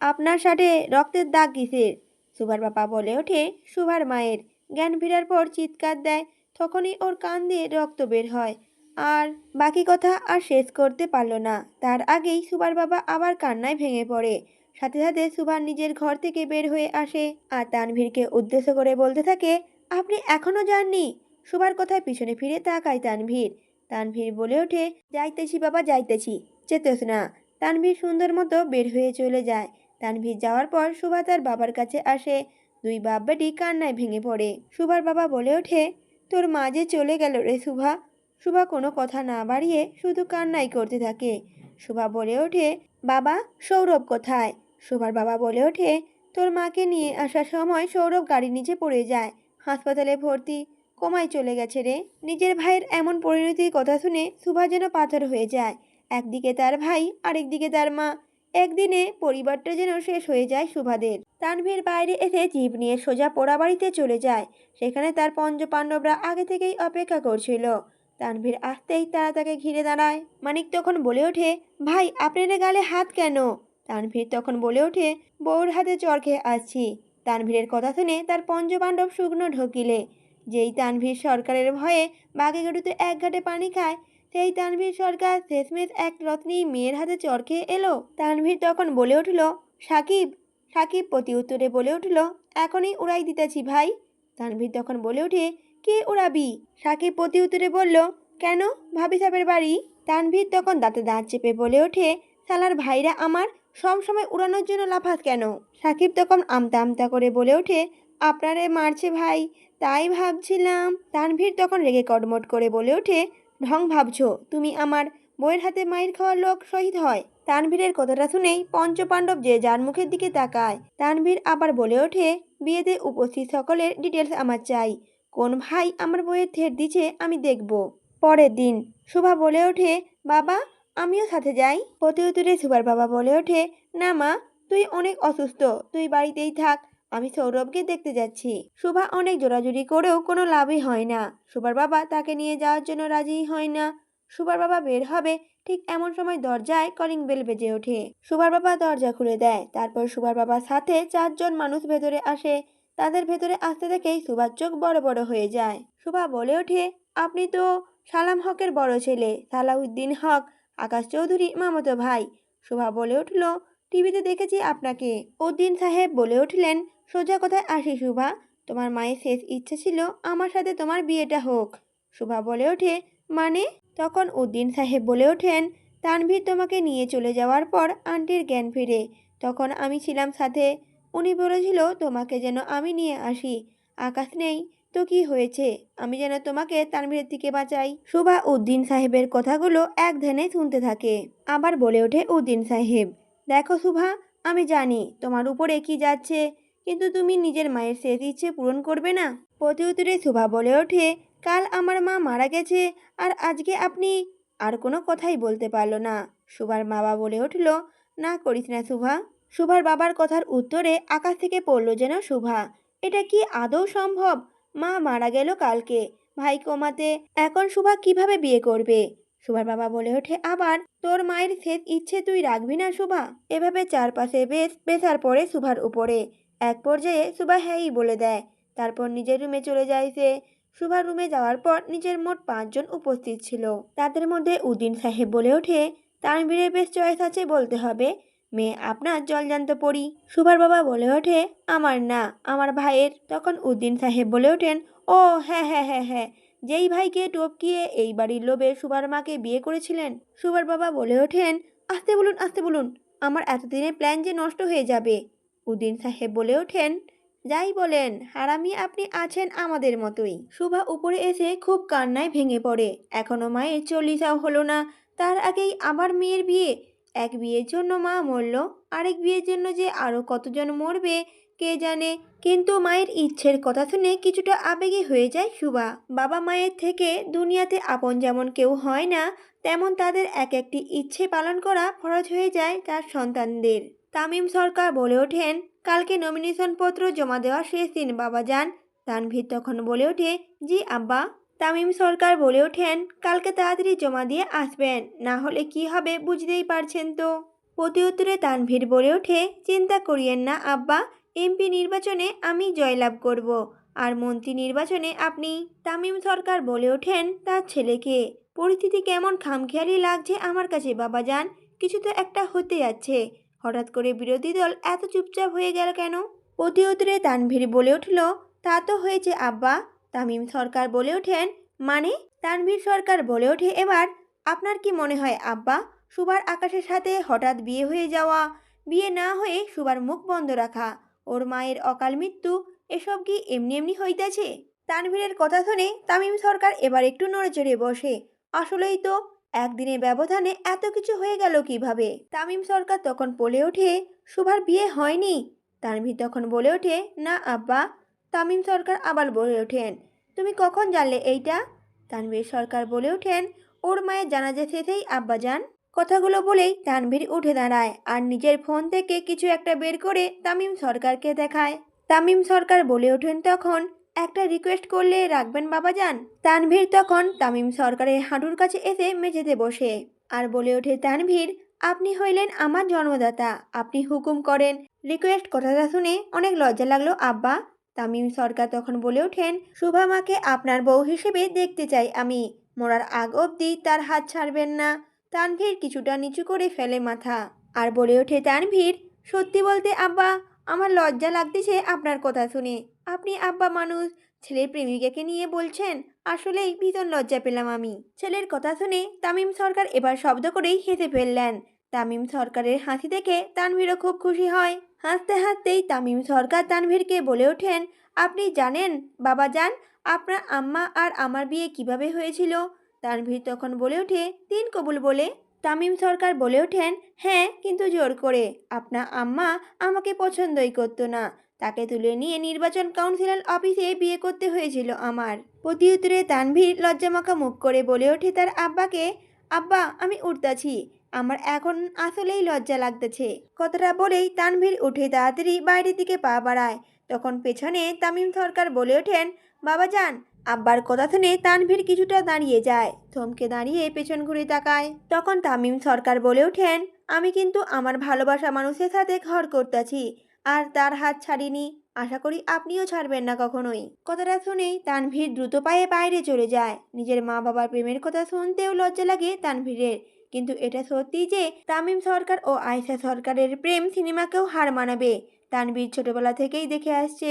আপনার সাথে রক্তের দাগ কিসের সুভার বাবা বলে ওঠে, সুভার মায়ের। জ্ঞান ফেরার পর চিৎকার দেয়, তখনই ওর কান দিয়ে রক্ত বের হয়। আর বাকি কথা আর শেষ করতে পারল না। তার আগেই সুভার বাবা আবার কান্নায় ভেঙে পড়ে। সাথে সাথে সুভার নিজের ঘর থেকে বের হয়ে আসে আর তানভীরকে উদ্দেশ্য করে বলতে থাকে, আপনি এখনও যাননি? সুভার কথায় পিছনে ফিরে তাকায় তানভীর। তানভীর বলে ওঠে, যাইতেছি বাবা, যাইতেছি। চেতেস না। তানভীর সুন্দর মতো বের হয়ে চলে যায়। তানভীর যাওয়ার পর সুভা তার বাবার কাছে আসে। দুই বাপ কান্নায় ভেঙে পড়ে। সুভার বাবা বলে ওঠে, তোর মা যে চলে গেল রে সুভা। সুভা কোনো কথা না বাড়িয়ে শুধু কান্নাই করতে থাকে। সুভা বলে ওঠে, বাবা, সৌরভ কোথায়? সুভার বাবা বলে ওঠে, তোর মাকে নিয়ে আসার সময় সৌরভ গাড়ির নিচে পড়ে যায়, হাসপাতালে ভর্তি। কোমায় চলে গেছে রে। নিজের ভাইয়ের এমন পরিণতির কথা শুনে সুভা যেন পাথর হয়ে যায়। একদিকে তার ভাই, আরেকদিকে তার মা। একদিনে পরিবারটা যেন শেষ হয়ে যায় সুভাদের। তানভীর বাইরে এসে জীব নিয়ে সোজা পোড়াবাড়িতে চলে যায়। সেখানে তার পঞ্চ পাণ্ডবরা আগে থেকেই অপেক্ষা করছিল। তানভীর আসতেই তারা তাকে ঘিরে দাঁড়ায়। মানিক তখন বলে ওঠে, ভাই, আপনার গালে হাত কেন? তানভীর তখন বলে ওঠে, বউর হাতে চর খেয়ে আসছি। তানভীরের কথা শুনে তার পঞ্চপাণ্ডব শুকনো ঢকিলে। যেই তানভীর সরকারের ভয়ে বাঘে গরুতে এক ঘাটে পানি খায় সেই তানভীর সরকার শেষমেশ এক রত্নী মেয়ের হাতে চর খেয়ে এলো। তানভীর তখন বলে উঠল, সাকিব সাকিব প্রতি উত্তরে বলে উঠল, এখনই উড়াই দিতেছি ভাই। তানভীর তখন বলে ওঠে, কে উড়াবি? সাকিব প্রতি উত্তরে বলল, কেন? ভাবি সাহেবের বাড়ি? তানভীর তখন দাঁতে দাঁত চেপে বলে ওঠে সালার ভাইরা আমার সব সময় উড়ানোর জন্য লাফাত কেন? সাকিব তখন আমতা আমতা করে বলে ওঠে, আপনারে মারছে ভাই, তাই ভাবছিলাম। তানভীর তখন রেগে কটমট করে বলে ওঠে ঢং ভাবছ, তুমি আমার বইয়ের হাতে মায়ের খাওয়ার লোক শহীদ হয়। তানভীরের কথাটা শুনেই পঞ্চপাণ্ডব যে যার মুখের দিকে তাকায়, তানভীর আবার বলে ওঠে, বিয়েতে উপস্থিত সকলের ডিটেলস আমার চাই। কোন ভাই আমার বইয়ের থেট দিছে আমি দেখব। পরের দিন শুভা বলে ওঠে, বাবা, আমিও সাথে যাই। প্রতি উত্তরে সুভার বাবা বলে ওঠে, না মা, তুই অনেক অসুস্থ, তুই বাড়িতেই থাক আমি সৌরভকে দেখতে যাচ্ছি। শুভা অনেক জোরাজুরি করেও কোনো লাভই হয় না। সুভার বাবা তাকে নিয়ে যাওয়ার জন্য রাজিই হয় না। সুভার বাবা বের হবে ঠিক এমন সময় দরজায় কলিং বেল বেজে ওঠে। সুভার বাবা দরজা খুলে দেয়। তারপর সুভার বাবার সাথে চারজন মানুষ ভেতরে আসে। তাদের ভেতরে আসতে দেখেই সুভার চোখ বড় বড় হয়ে যায়। সুভা বলে ওঠে, আপনি তো সালাম হকের বড় ছেলে। সালাউদ্দিন হক, আকাশ চৌধুরী, মামতো ভাই। শোভা বলে উঠল টিভিতে দেখেছি আপনাকে। উদ্দিন সাহেব বলে উঠলেন, সোজা কথায় আসি শুভা। তোমার মায়ের শেষ ইচ্ছে ছিল আমার সাথে তোমার বিয়েটা হোক। শুভা বলে ওঠে মানে? তখন উদ্দিন সাহেব বলে ওঠেন, তানভীর তোমাকে নিয়ে চলে যাওয়ার পর আন্টির জ্ঞান ফিরে। তখন আমি ছিলাম সাথে। উনি বলেছিল, তোমাকে যেন আমি নিয়ে আসি। আকাশ নেই, তো কি হয়েছে? আমি যেন তোমাকে তানভীরের থেকে বাঁচাই। শুভা উদ্দিন সাহেবের কথাগুলো এক ধ্যানে শুনতে থাকে। আবার বলে ওঠে উদ্দিন সাহেব দেখো শুভা, আমি জানি তোমার উপরে কি যাচ্ছে, কিন্তু তুমি নিজের মায়ের শেষ ইচ্ছে পূরণ করবে না। প্রতি উত্তরে শুভা বলে ওঠে, কাল আমার মা মারা গেছে, আর আজকে আপনি আর কোনো কথাই বলতে পারল না। শুভার বাবা বলে উঠল, না করিস না শুভা। শুভার বাবার কথার উত্তরে আকাশ থেকে পড়ল যেন শুভা, এটা কি আদৌ সম্ভব? মা মারা গেল কালকে। ভাই কমাতে, এখন শুভা কীভাবে বিয়ে করবে? শুভার বাবা বলে ওঠে, আবার তোর মায়ের শেষ ইচ্ছে তুই রাখবি না শুভা এভাবে চারপাশে বেশ বেসার পড়ে শুভার উপরে। এক পর্যায়ে শুভা হ্যাঁই বলে দেয়। তারপর নিজের রুমে চলে যায় সে। শুভার রুমে যাওয়ার পর নিজের মোট পাঁচজন উপস্থিত ছিল। তাদের মধ্যে উদ্দিন সাহেব বলে ওঠে তানবীরের বেশ চয়েস আছে বলতে হবে। মেয়ে, আপনার জল জলজান্ত পড়ি সুভার বাবা বলে ওঠে, আমার না, আমার ভাইয়ের। তখন উদ্দিন সাহেব বলে ওঠেন, ও হ্যাঁ হ্যাঁ হ্যাঁ হ্যাঁ। যেই ভাইকে টপকিয়ে এই বাড়ির লোভে সুভার মাকে বিয়ে করেছিলেন সুভার বাবা বলে ওঠেন, আসতে বলুন আসতে বলুন, আমার এতদিনের প্ল্যান যে নষ্ট হয়ে যাবে। উদ্দিন সাহেব বলে ওঠেন, যাই বলেন, হারামি আপনি আছেন আমাদের মতোই। শুভা উপরে এসে খুব কান্নায় ভেঙে পড়ে। এখনও মায়ের চল্লিশাও হলো না, তার আগেই আবার মেয়ের বিয়ে। এক বিয়ের জন্য মা মরল, আরেক বিয়ের জন্য যে আরও কতজন মরবে কে জানে? কিন্তু মায়ের ইচ্ছের কথা শুনে কিছুটা আবেগী হয়ে যায় শুভা বাবা মায়ের থেকে দুনিয়াতে আপন যেমন কেউ হয় না, তেমন তাদের এক একটি ইচ্ছে পালন করা ফরজ হয়ে যায় তার সন্তানদের। তামিম সরকার বলে ওঠেন, কালকে নমিনেশন পত্র জমা দেওয়ার শেষ দিন, বাবা যান। তানভীর তখন বলে ওঠে, জি আব্বা। তামিম সরকার বলে ওঠেন, কালকে তাড়াতাড়ি জমা দিয়ে আসবেন, না হলে কি হবে বুঝতেই পারছেন তো? প্রতি উত্তরে তানভীর বলে ওঠে, চিন্তা করিয়েন না আব্বা এমপি নির্বাচনে আমি জয়লাভ করব। আর মন্ত্রী নির্বাচনে আপনি তামিম সরকার বলে ওঠেন তার ছেলেকে। পরিস্থিতি কেমন খামখেয়ালি লাগছে আমার কাছে বাবা যান কিছু তো একটা হতে যাচ্ছে। হঠাৎ করে বিরোধী দল এত চুপচাপ হয়ে গেল কেন? প্রতি উত্তরে তানভীর বলে উঠল, তা তো হয়েছে, আব্বা। তামিম সরকার বলে ওঠেন মানে? তানভীর সরকার বলে ওঠে, এবার আপনার কি মনে হয়, আব্বা? সুবার আকাশের সাথে হঠাৎ বিয়ে হয়ে যাওয়া, বিয়ে না হয়ে সুবার মুখ বন্ধ রাখা। ওর মায়ের অকাল মৃত্যু, এসব কি এমনি এমনি হইতেছে? তানভীরের কথা শুনে তামিম সরকার এবার একটু নড়েচড়ে বসে। আসলেই তো, একদিনের ব্যবধানে এত কিছু হয়ে গেল কীভাবে? তামিম সরকার তখন বলে ওঠে, সুভার বিয়ে হয়নি। তানভীর তখন বলে ওঠে, না আব্বা। তামিম সরকার আবার বলে ওঠেন, তুমি কখন জানলে এইটা? তানভীর সরকার বলে ওঠেন, ওর মায়ের জানাজা শেষেই আব্বা যান কথাগুলো বলেই তানভীর উঠে দাঁড়ায় আর নিজের ফোন থেকে কিছু একটা বের করে তামিম সরকারকে দেখায়। তামিম সরকার বলে ওঠেন তখন, একটা রিকোয়েস্ট করলে রাখবেন বাবা যান তানভীর তখন তামিম সরকারের হাঁটুর কাছে এসে মেঝেতে বসে আর বলে ওঠে, তানভীর, আপনি হইলেন আমার জন্মদাতা। আপনি হুকুম করেন। রিকোয়েস্ট কথাটা শুনে অনেক লজ্জা লাগল, আব্বা। তামিম সরকার তখন বলে ওঠেন শুভামাকে আপনার বউ হিসেবে দেখতে চাই আমি। মরার আগ অবধি তার হাত ছাড়বেন না। তানভীর কিছুটা নিচু করে ফেলে মাথা আর বলে ওঠে, তানভীর, সত্যি বলতে আব্বা, আমার লজ্জা লাগতেছে আপনার কথা শুনে। আপনি আব্বা মানুষ, ছেলের প্রেমিকাকে নিয়ে বলছেন, আসলেই ভীষণ লজ্জা পেলাম আমি। ছেলের কথা শুনে তামিম সরকার এবার শব্দ করেই হেসে ফেললেন। তামিম সরকারের হাসি দেখে তানভীরও খুব খুশি হয়। হাসতে হাসতেই তামিম সরকার তানভীরকে বলে ওঠেন, আপনি জানেন, বাবা যান আপনার আম্মা আর আমার বিয়ে কীভাবে হয়েছিল? তানভীর তখন বলে ওঠে, তিন কবুল বলে। তামিম সরকার বলে ওঠেন হ্যাঁ কিন্তু জোর করে। আপনার আম্মা আমাকে পছন্দই করতো না। তাকে তুলে নিয়ে নির্বাচন কাউন্সিলর অফিসে বিয়ে করতে হয়েছিল আমার। প্রতি উত্তরে তানভীর লজ্জামাখা মুখ করে বলে ওঠে তার আব্বাকে, আব্বা, আমি উঠতাছি আমার এখন আসলেই লজ্জা লাগতেছে। কথাটা বলেই তানভীর উঠে তাড়াতাড়ি বাইরের দিকে পা বাড়ায়। তখন পেছনে তামিম সরকার বলে ওঠেন, বাবা যান আব্বার কথা শুনে তানভীর কিছুটা দাঁড়িয়ে যায়। থমকে দাঁড়িয়ে পেছন ঘুরে তাকায়। তখন তামিম সরকার বলে ওঠেন, আমি কিন্তু আমার ভালোবাসা মানুষের সাথে ঘর করতেছি, আর তার হাত ছাড়িনি। আশা করি আপনিও ছাড়বেন না কখনোই। কথাটা শুনেই তানভীর দ্রুত পায়ে বাইরে চলে যায়। নিজের মা বাবার প্রেমের কথা শুনতেও লজ্জা লাগে তানভীরের। কিন্তু এটা সত্যি যে তামিম সরকার ও আয়সা সরকারের প্রেম সিনেমাকেও হার মানাবে, তানভীর ছোটবেলা থেকেই দেখে আসছে।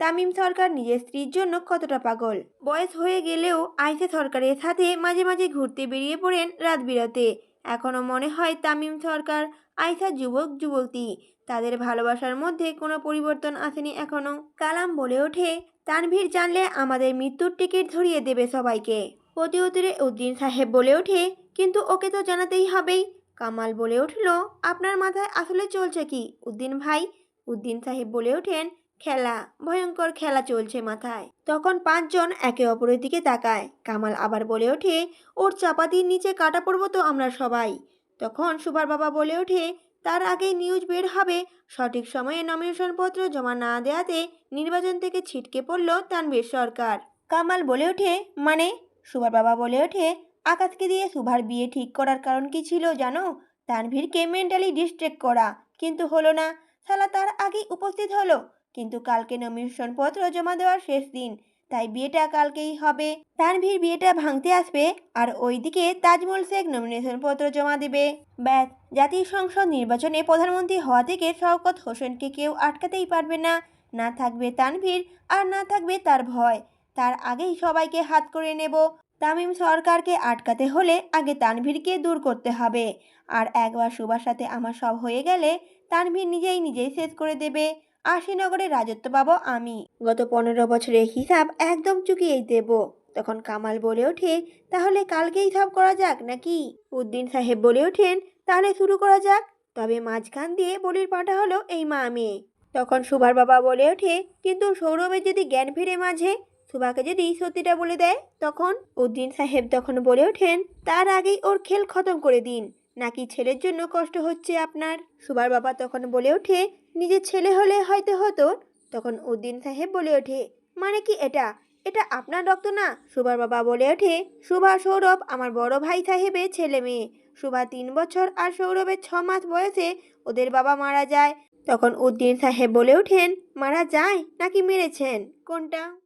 তামিম সরকার নিজের স্ত্রীর জন্য কতটা পাগল? বয়স হয়ে গেলেও আয়সা সরকারের সাথে মাঝে মাঝে ঘুরতে বেরিয়ে পড়েন রাত বিরাতে। এখনও মনে হয় তামিম সরকার আয়সা যুবক, যুবতী। তাদের ভালোবাসার মধ্যে কোনো পরিবর্তন আসেনি এখনও কালাম বলে ওঠে, তানভীর জানলে আমাদের মৃত্যুর টিকিট ধরিয়ে দেবে সবাইকে। প্রতি উত্তরে উদ্দিন সাহেব বলে ওঠে, কিন্তু ওকে তো জানাতেই হবেই। কামাল বলে উঠল, আপনার মাথায় আসলে চলছে কি, উদ্দিন ভাই? উদ্দিন সাহেব বলে ওঠেন খেলা, ভয়ঙ্কর খেলা চলছে মাথায়। তখন পাঁচজন একে অপরের দিকে তাকায়। কামাল আবার বলে ওঠে, ওর চাপাতির নিচে কাটা পড়ব তো আমরা সবাই। তখন সুভার বাবা বলে ওঠে, তার আগেই নিউজ বের হবে। সঠিক সময়ে নমিনেশনপত্র জমা না দেওয়াতে নির্বাচন থেকে ছিটকে পড়ল তানভীর সরকার। কামাল বলে ওঠে মানে? সুভার বাবা বলে ওঠে, আকাশকে দিয়ে সুভার বিয়ে ঠিক করার কারণ কি ছিল জানো? তানভীরকে মেন্টালি ডিস্ট্রেক্ট করা। কিন্তু হলো না। শালা তার আগেই উপস্থিত হলো। কিন্তু কালকে নমিনেশন পত্র জমা দেওয়ার শেষ দিন, তাই বিয়েটা কালকেই হবে। তানভীর বিয়েটা ভাঙতে আসবে আর ওইদিকে তাজমল শেখ নমিনেশন পত্র জমা দেবে। ব্যাস, জাতীয় সংসদ নির্বাচনে প্রধানমন্ত্রী হওয়া থেকে শওকত হোসেনকে কেউ আটকাতেই পারবে না। না থাকবে তানভীর আর না থাকবে তার ভয়। তার আগেই সবাইকে হাত করে নেব। তামিম সরকারকে আটকাতে হলে আগে তানভীরকে দূর করতে হবে। আর একবার সুভার সাথে আমার সব হয়ে গেলে তানভীর নিজেই নিজেই শেষ করে দেবে। আশিনগরে রাজত্ব পাবো আমি। গত পনেরো বছরের হিসাব একদম চুকিয়েই দেব। তখন কামাল বলে ওঠে, তাহলে কালকেই সব করা যাক নাকি? উদ্দিন সাহেব বলে ওঠেন, তাহলে শুরু করা যাক। তবে মাঝখান দিয়ে বলির পাঠা হলো এই মা মেয়ে। তখন সুভার বাবা বলে ওঠে, কিন্তু সৌরভের যদি জ্ঞান ফিরে মাঝে, সুভাকে যদি সত্যিটা বলে দেয়, তখন? উদ্দিন সাহেব তখন বলে ওঠেন, তার আগেই ওর খেল খতম করে দিন, নাকি ছেলের জন্য কষ্ট হচ্ছে আপনার? সুভার বাবা তখন বলে ওঠে নিজের ছেলে হলে হয়তো হতো। তখন উদ্দিন সাহেব বলে ওঠে মানে কি এটা? এটা আপনার রক্ত না? সুভার বাবা বলে ওঠে, সুভা, সৌরভ, আমার বড় ভাই সাহেবের ছেলে মেয়ে। সুভা তিন বছর আর সৌরভের ছ মাস বয়সে ওদের বাবা মারা যায়। তখন উদ্দিন সাহেব বলে ওঠেন, মারা যায় নাকি মেরেছেন? কোনটা?